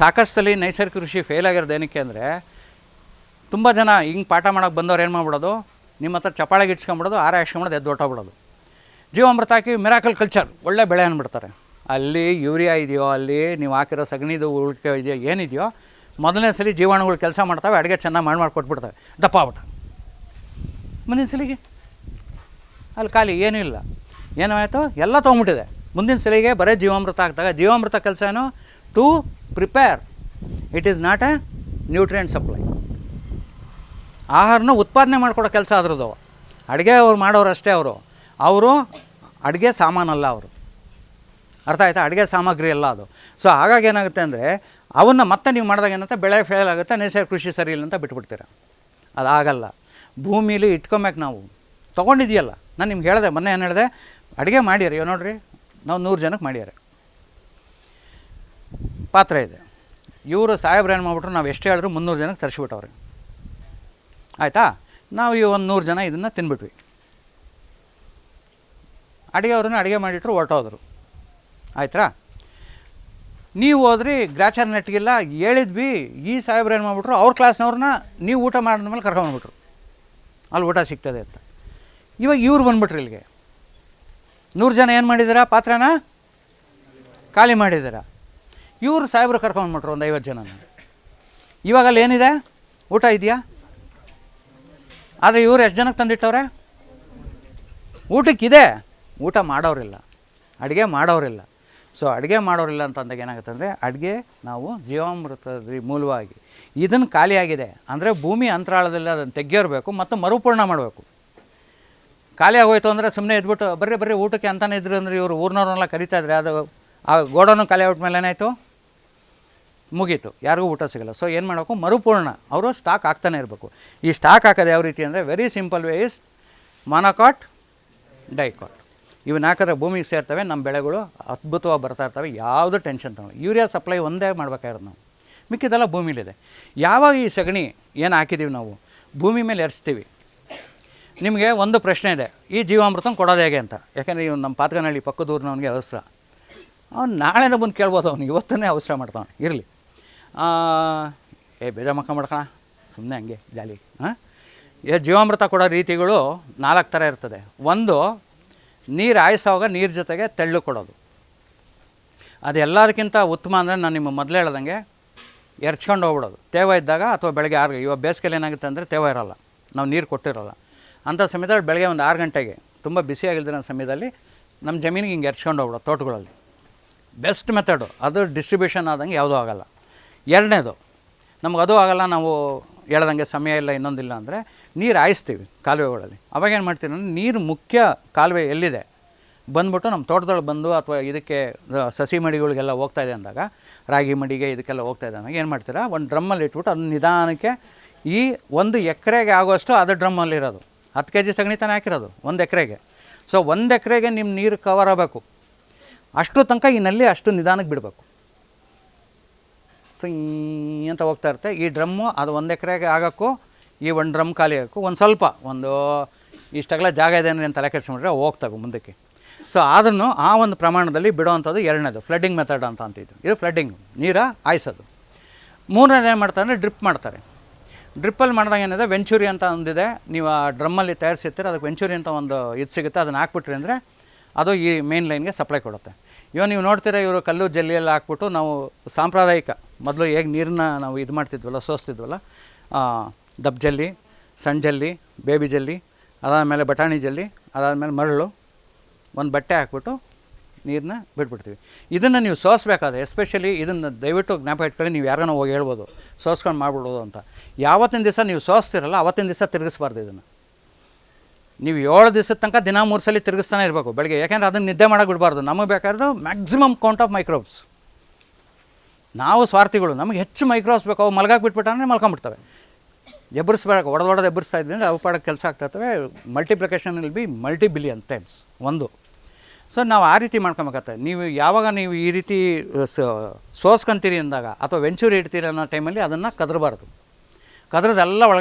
ಸಾಕಷ್ಟು ಸಲ ನೈಸರ್ಗಿಕ ಕೃಷಿ ಫೇಲ್ ಆಗಿರೋದು ಏನಕ್ಕೆ ಅಂದರೆ, ತುಂಬ ಜನ ಹಿಂಗೆ ಪಾಠ ಮಾಡೋಕೆ ಬಂದವ್ರು ಏನು ಮಾಡ್ಬಿಡೋದು? ನಿಮ್ಮ ಹತ್ರ ಚಪಾಳಿಗೆ ಇಟ್ಸ್ಕೊಂಬಿಡೋದು ಆರ ಹಾಕ್ಸ್ಕೊಂಬಿಡೋದು ಎದ್ದು ಹೊಟ್ಟೋಗ್ಬಿಡೋದು ಜೀವಾಮೃತ ಹಾಕಿ ಮಿರಾಕಲ್ ಕಲ್ಚರ್ ಒಳ್ಳೆ ಬೆಳೆ ಅಂದ್ಬಿಡ್ತಾರೆ ಅಲ್ಲಿ ಯೂರಿಯಾ ಇದೆಯೋ, ಅಲ್ಲಿ ನೀವು ಹಾಕಿರೋ ಸಗಣಿದು ಉಳ್ಕೆ ಇದೆಯೋ, ಏನಿದೆಯೋ, ಮೊದಲನೇ ಸಲ ಜೀವಾಣುಗಳು ಕೆಲಸ ಮಾಡ್ತವೆ, ಅಡುಗೆ ಚೆನ್ನಾಗಿ ಮಾಡಿ ಮಾಡಿ ಕೊಟ್ಬಿಡ್ತವೆ ದಪ್ಪ ಆಗ್ಬಿಟ್ಟು ಮುಂದಿನ ಸಲಿಗೆ? ಅಲ್ಲಿ ಖಾಲಿ ಏನೂ ಇಲ್ಲ. ಏನಾಯಿತು ಎಲ್ಲ ತೊಗೊಂಬಿಟ್ಟಿದೆ ಮುಂದಿನ ಸಲಿಗೆ ಬರೀ ಜೀವಾಮೃತ ಹಾಕಿದಾಗ ಜೀವಾಮೃತ ಕೆಲಸ ಏನು to prepare it is not a nutrient supply ಆಹಾರನ ಉತ್ಪಾದನೆ ಮಾಡಿಕೊಡೋ ಕೆಲಸ ಅದ್ರದ್ದು ಅಡುಗೆ ಅವ್ರು ಮಾಡೋರು ಅಷ್ಟೇ ಅವರು. ಅವರು ಅಡುಗೆ ಸಾಮಾನಲ್ಲ ಅವರು. ಅರ್ಥ ಆಯ್ತಾ? ಅಡುಗೆ ಸಾಮಗ್ರಿ ಅಲ್ಲ ಅದು. ಸೊ ಹಾಗಾಗಿ ಏನಾಗುತ್ತೆ ಅಂದರೆ, ಅವನ್ನ ಮತ್ತೆ ನೀವು ಮಾಡಿದಾಗ ಏನಂತ, ಬೆಳೆ ಫೇಲ್ ಆಗುತ್ತೆ ನೇಸರ್ ಕೃಷಿ ಸರಿ ಇಲ್ಲ ಅಂತ ಬಿಟ್ಬಿಡ್ತೀರ? ಅದಾಗಲ್ಲ. ಭೂಮಿಲಿ ಇಟ್ಕೊಬೇಕು ನಾವು ತೊಗೊಂಡಿದೆಯಲ್ಲ. ನಾನು ನಿಮ್ಗೆ ಹೇಳಿದೆ, ಮೊನ್ನೆ ಏನು ಹೇಳಿದೆ? ಅಡುಗೆ ಮಾಡ್ಯಾರ ಇವ್ ನೋಡ್ರಿ, ನಾವು ನೂರು ಜನಕ್ಕೆ ಮಾಡ್ಯಾರ ಪಾತ್ರೆ ಇದೆ. ಇವರು ಸಾಹೇಬ್ರು ಏನು ಮಾಡಿಬಿಟ್ರು, ನಾವು ಎಷ್ಟು ಹೇಳಿದ್ರು ಮುನ್ನೂರು ಜನಕ್ಕೆ ತರಿಸ್ಬಿಟ್ಟವ್ರೆ. ಆಯಿತಾ? ನಾವು ಈ ಒಂದು ನೂರು ಜನ ಇದನ್ನು ತಿನ್ಬಿಟ್ವಿ. ಅಡುಗೆ ಅವ್ರನ್ನ ಅಡುಗೆ ಮಾಡಿಟ್ರು ಹೊರಟೋದ್ರು. ಆಯ್ತಾ? ನೀವು ಹೋದ್ರಿ, ಗ್ರಾಚಾರ ನೆಟ್ಗಿಲ್ಲ ಹೇಳಿದ್ವಿ, ಈ ಸಾಹೇಬ್ರು ಏನು ಮಾಡಿಬಿಟ್ರು, ಅವ್ರ ಕ್ಲಾಸ್ನವ್ರನ್ನ ನೀವು ಊಟ ಮಾಡಿದ್ಮೇಲೆ ಕರ್ಕೊಂಡ್ಬಿಟ್ರು ಅಲ್ಲಿ ಊಟ ಸಿಗ್ತದೆ ಅಂತ. ಇವಾಗ ಇವ್ರು ಬಂದ್ಬಿಟ್ರು ಇಲ್ಲಿಗೆ. ನೂರು ಜನ ಏನು ಮಾಡಿದ್ದೀರಾ ಪಾತ್ರನ? ಖಾಲಿ ಮಾಡಿದ್ದೀರಾ ಇವರು ಸಾಹೇಬ್ರು ಕರ್ಕೊಂಡ್ಬಿಟ್ರು ಒಂದು ಐವತ್ತು ಜನ ಇವಾಗ ಅಲ್ಲಿ ಏನಿದೆ? ಊಟ ಇದೆಯಾ? ಆದರೆ ಇವ್ರು ಎಷ್ಟು ಜನಕ್ಕೆ ತಂದಿಟ್ಟವ್ರೆ? ಊಟಕ್ಕಿದೆ. ಊಟ ಮಾಡೋರಿಲ್ಲ. ಅಡುಗೆ ಮಾಡೋರಿಲ್ಲ. ಸೊ ಅಡುಗೆ ಮಾಡೋರಿಲ್ಲ ಅಂತಂದಾಗ ಏನಾಗುತ್ತೆ ಅಂದರೆ, ಅಡುಗೆ ನಾವು ಜೀವಾಮೃತದ ಮೂಲವಾಗಿ ಇದನ್ನು ಖಾಲಿಯಾಗಿದೆ ಅಂದರೆ ಭೂಮಿ ಅಂತರಾಳದಲ್ಲಿ ಅದನ್ನು ತೆಗಿಯೋರ್ಬೇಕು, ಮತ್ತು ಮರುಪೂರ್ಣ ಮಾಡಬೇಕು. ಖಾಲಿ ಆಗೋಯ್ತು ಅಂದರೆ ಸುಮ್ಮನೆ ಇದ್ಬಿಟ್ಟು, ಬರ್ರಿ ಬರ್ರಿ, ಊಟಕ್ಕೆ ಅಂತಾನೆ ಇದ್ರು ಅಂದರೆ ಇವರು ಊರಿನವ್ರನ್ನೆಲ್ಲ ಕರಿತಾ ಇದ್ರೆ. ಅದು ಆ ಗೋಡನ್ನು ಖಾಲಿ ಆಗ್ಬಿಟ್ಮೇಲೆ ಏನಾಯಿತು ಮುಗೀತು. ಯಾರಿಗೂ ಊಟ ಸಿಗಲ್ಲ. ಸೊ ಏನು ಮಾಡಬೇಕು ಮರುಪೂರ್ಣ. ಅವರು ಸ್ಟಾಕ್ ಹಾಕ್ತಾನೆ ಇರಬೇಕು. ಈ ಸ್ಟಾಕ್ ಹಾಕೋದು ಯಾವ ರೀತಿ ಅಂದರೆ very simple way is monocot dicot. ಇವನ್ನ ಹಾಕಿದ್ರೆ ಭೂಮಿಗೆ ಸೇರ್ತವೆ ನಮ್ಮ ಬೆಳೆಗಳು ಅದ್ಭುತವಾಗಿ ಬರ್ತಾ ಇರ್ತವೆ, ಯಾವುದೂ ಟೆನ್ಷನ್ ತಗೊಳ್ಳಿ ಯೂರಿಯಾ ಸಪ್ಲೈ ಒಂದೇ ಮಾಡ್ಬೇಕಾಗಿರೋದು ನಾವು. ಮಿಕ್ಕಿದೆಲ್ಲ ಭೂಮಿಲಿದೆ. ಯಾವಾಗ ಈ ಸಗಣಿ ಏನು ಹಾಕಿದ್ದೀವಿ ನಾವು? ಭೂಮಿ ಮೇಲೆ ಎರಿಸ್ತೀವಿ ನಿಮಗೆ ಒಂದು ಪ್ರಶ್ನೆ ಇದೆ. ಈ ಜೀವಾಮೃತನ ಕೊಡೋದು ಹೇಗೆ ಅಂತ? ಯಾಕೆಂದರೆ ಇವನು ನಮ್ಮ ಪಾತಕನಹಳ್ಳಿ ಪಕ್ಕದೂರಿನವನಿಗೆ ಅವಸರ. ಅವ್ನು ನಾಳೆನೇ ಬಂದು ಕೇಳ್ಬೋದು ಅವನು. ಇವತ್ತನ್ನೇ ಅವಸರ ಮಾಡ್ತಾನೆ ಇರಲಿ. ಏ ಬೇಜ ಮಕ್ಕ ಮಾಡ್ಕೋಣ ಸುಮ್ಮನೆ ಹಂಗೆ, ಜಾಲಿ. ಹಾಂ? ಏ, ಜೀವಾಮೃತ ಕೊಡೋ ರೀತಿಗಳು ನಾಲ್ಕು ಥರ ಇರ್ತದೆ. ಒಂದು, ನೀರು ಆಯಿಸೋವಾಗ ನೀರು ಜೊತೆಗೆ ತೆಳ್ಳು ಕೊಡೋದು. ಅದೆಲ್ಲದಕ್ಕಿಂತ ಉತ್ತಮ ಅಂದರೆ ನಾನು ನಿಮ್ಮ ಮೊದಲು ಹೇಳ್ದಂಗೆ ಎರ್ಚ್ಕೊಂಡು ಹೋಗ್ಬಿಡೋದು. ತೇವ ಇದ್ದಾಗ ಅಥವಾ ಬೆಳಗ್ಗೆ ಆರು ಇವಾಗ ಬೇಸಿಗೆಲಿ ಏನಾಗುತ್ತೆ ಅಂದರೆ ತೇವ ಇರೋಲ್ಲ. ನಾವು ನೀರು ಕೊಟ್ಟಿರೋಲ್ಲ. ಅಂಥ ಸಮಯದಲ್ಲಿ ಬೆಳಗ್ಗೆ ಒಂದು ಆರು ಗಂಟೆಗೆ, ತುಂಬ ಬಿಸಿಯಾಗಿಲ್ದಿರೋ ಸಮಯದಲ್ಲಿ ನಮ್ಮ ಜಮೀನಿಗೆ ಹಿಂಗೆ ಎರ್ಚ್ಕೊಂಡು ಹೋಗ್ಬಿಡೋದು ತೋಟಗಳಲ್ಲಿ. Best method. ಅದು ಡಿಸ್ಟ್ರಿಬ್ಯೂಷನ್ ಆದಂಗೆ ಯಾವುದೂ ಆಗಲ್ಲ. ಎರಡನೇದು, ನಮ್ಗೆ ಅದು ಆಗಲ್ಲ, ನಾವು ಹೇಳ್ದಂಗೆ ಸಮಯ ಇಲ್ಲ, ಇನ್ನೊಂದಿಲ್ಲ ಅಂದರೆ ನೀರು ಹಾಯಿಸ್ತೀವಿ ಕಾಲುವೆಗಳಲ್ಲಿ. ಅವಾಗ ಏನು ಮಾಡ್ತೀವಿ ಅಂದರೆ ನೀರು ಮುಖ್ಯ ಕಾಲುವೆ ಎಲ್ಲಿದೆ? ಬಂದ್ಬಿಟ್ಟು ನಮ್ಮ ತೋಟದೊಳಗೆ ಬಂದು ಅಥವಾ ಇದಕ್ಕೆ ಸಸಿ ಮಡಿಗಳಿಗೆಲ್ಲ ಹೋಗ್ತಾ ಇದೆ ಅಂದಾಗ, ರಾಗಿ ಮಡಿಗೆ ಇದಕ್ಕೆಲ್ಲ ಹೋಗ್ತಾ ಇದೆ ಅಂದಾಗ ಏನು ಮಾಡ್ತೀರಾ? ಒಂದು ಡ್ರಮ್ಮಲ್ಲಿ ಇಟ್ಬಿಟ್ಟು ಅದನ್ನ ನಿಧಾನಕ್ಕೆ ಈ ಒಂದು ಎಕರೆಗೆ ಆಗೋಷ್ಟು ಅದು ಡ್ರಮ್ಮಲ್ಲಿರೋದು ಹತ್ತು ಕೆ ಜಿ ಸಗಣಿ ತಾನೇ ಹಾಕಿರೋದು, ಒಂದು ಎಕರೆಗೆ. ಸೊ ಒಂದು ಎಕರೆಗೆ ನಿಮ್ಮ ನೀರು ಕವರ್ ಆಗಬೇಕು. ಅಷ್ಟು ತನಕ ಈ ನಲ್ಲಿ ಅಷ್ಟು ನಿಧಾನಕ್ಕೆ ಬಿಡಬೇಕು. ಸೀ ಅಂತ ಹೋಗ್ತಾ ಇರುತ್ತೆ. ಈ ಡ್ರಮ್ಮು ಅದು ಒಂದು ಎಕರೆಗೆ ಆಗೋಕ್ಕೂ ಈ ಒಂದು ಡ್ರಮ್ ಖಾಲಿ ಆಗೋಕ್ಕೂ ಒಂದು ಸ್ವಲ್ಪ ಒಂದು ಇಷ್ಟೆಲ್ಲ ಜಾಗ ಇದೆ ಅಂದರೆ ತಲೆ ಹೋಗ್ತಾವೆ ಮುಂದಕ್ಕೆ. ಸೊ ಆದ್ರೂ ಆ ಒಂದು ಪ್ರಮಾಣದಲ್ಲಿ ಬಿಡೋವಂಥದ್ದು ಎರಡನೇದು ಫ್ಲಡ್ಡಿಂಗ್ ಮೆಥಡ್ ಅಂತ ಅಂತಿದ್ದು. ಇದು ಫ್ಲಡ್ಡಿಂಗ್ ನೀರ ಆಯಿಸೋದು ಮೂರನೇದು ಏನು ಮಾಡ್ತಾರೆ ಅಂದರೆ ಡ್ರಿಪ್ ಮಾಡ್ತಾರೆ. ಡ್ರಿಪ್ಪಲ್ಲಿ ಮಾಡಿದಾಗ ಏನಿದೆ, ವೆಂಚೂರಿ ಅಂತ ಒಂದಿದೆ, ನೀವು ಆ ಡ್ರಮ್ಮಲ್ಲಿ ತಯಾರಿಸಿರ್ತೀರ, ಅದಕ್ಕೆ ವೆಂಚೂರಿ ಅಂತ ಒಂದು ಇದು ಸಿಗುತ್ತೆ, ಅದನ್ನು ಹಾಕ್ಬಿಟ್ರಿ ಅಂದರೆ ಅದು ಈ ಮೇನ್ ಲೈನ್ಗೆ ಸಪ್ಲೈ ಕೊಡುತ್ತೆ. ಇವಾಗ ನೀವು ನೋಡ್ತೀರಾ ಇವರು ಕಲ್ಲು ಜಲ್ಲಿಯಲ್ಲಿ ಹಾಕ್ಬಿಟ್ಟು ನಾವು ಸಾಂಪ್ರದಾಯಿಕ, ಮೊದಲು ಹೇಗೆ ನೀರನ್ನ ನಾವು ಇದು ಮಾಡ್ತಿದ್ವಲ್ಲ, ಸೋಸ್ತಿದ್ವಲ್ಲ ದಬ್ ಜಲ್ಲಿ ಸಣ್ಣ ಜಲ್ಲಿ, ಬೇಬಿ ಜಲ್ಲಿ, ಅದಾದಮೇಲೆ ಬಟಾಣಿ ಜಲ್ಲಿ, ಅದಾದಮೇಲೆ ಮರಳು, ಒಂದು ಬಟ್ಟೆ ಹಾಕ್ಬಿಟ್ಟು ನೀರನ್ನ ಬಿಟ್ಬಿಡ್ತೀವಿ. ಇದನ್ನು ನೀವು ಸೋಸ್ಬೇಕಾದ್ರೆ, ಎಸ್ಪೆಷಲಿ ಇದನ್ನು ದಯವಿಟ್ಟು ಜ್ಞಾಪಕ ಇಟ್ಕೊಳ್ಳಿ, ನೀವು ಯಾರನ್ನ ಹೋಗಿ ಹೇಳ್ಬೋದು, ಸೋಸ್ಕೊಂಡು ಮಾಡ್ಬಿಡೋದು ಅಂತ. ಯಾವತ್ತಿನ ದಿವಸ ನೀವು ಸೋಸ್ತಿರಲ್ಲ, ಅವತ್ತಿನ ದಿವಸ ತಿರುಗಿಸ್ಬಾರ್ದು ಇದನ್ನು. ನೀವು ಏಳು ದಿವಸದ ತನಕ ದಿನ ಮೂರು ಸಲ ತಿರುಗಿಸ್ತಾನೆ ಇರಬೇಕು ಬೆಳಗ್ಗೆ. ಯಾಕೆಂದರೆ ಅದನ್ನು ನಿದ್ದೆ ಮಾಡೋಕೆ ಬಿಡಬಾರ್ದು. ನಮಗೆ ಬೇಕಾದ್ರೆ ಮ್ಯಾಕ್ಸಿಮಮ್ ಕೌಂಟ್ ಆಫ್ ಮೈಕ್ರೋಬ್ಸ್ ನಾವು ಸ್ವಾರ್ಥಿಗಳು. ನಮಗೆ ಹೆಚ್ಚು ಮೈಕ್ರೋಬ್ಸ್ ಬೇಕು. ಅವು ಮಲ್ಗಾಕ್ ಬಿಟ್ಬಿಟ್ಟಾನೆ ಮಲ್ಕೊಂಬಿಡ್ತವೆ ಎಬ್ಬರಿಸ್ಬೇಕು ಹೊಡೆದು ಎಬ್ಬರಿಸ್ತಾ ಇದ್ವಿ ಅಂದರೆ ಅವು ಪಾಡಕ್ಕೆ ಕೆಲಸ ಆಗ್ತಾ ಇರ್ತವೆ. Multiplication will be multi billion times ಒಂದು. ಸೊ ನಾವು ಆ ರೀತಿ ಮಾಡ್ಕೊಬೇಕಾಗ್ತದೆ ನೀವು ಯಾವಾಗ ನೀವು ಈ ರೀತಿ ಸೋಸ್ಕೊಂತೀರಿ ಅಂದಾಗ ಅಥವಾ ವೆಂಚೂರಿ ಇಡ್ತೀರಿ ಅನ್ನೋ ಟೈಮಲ್ಲಿ ಅದನ್ನು ಕದರಬಾರ್ದು. ಕದ್ರದೆಲ್ಲ ಒಳಗಡೆ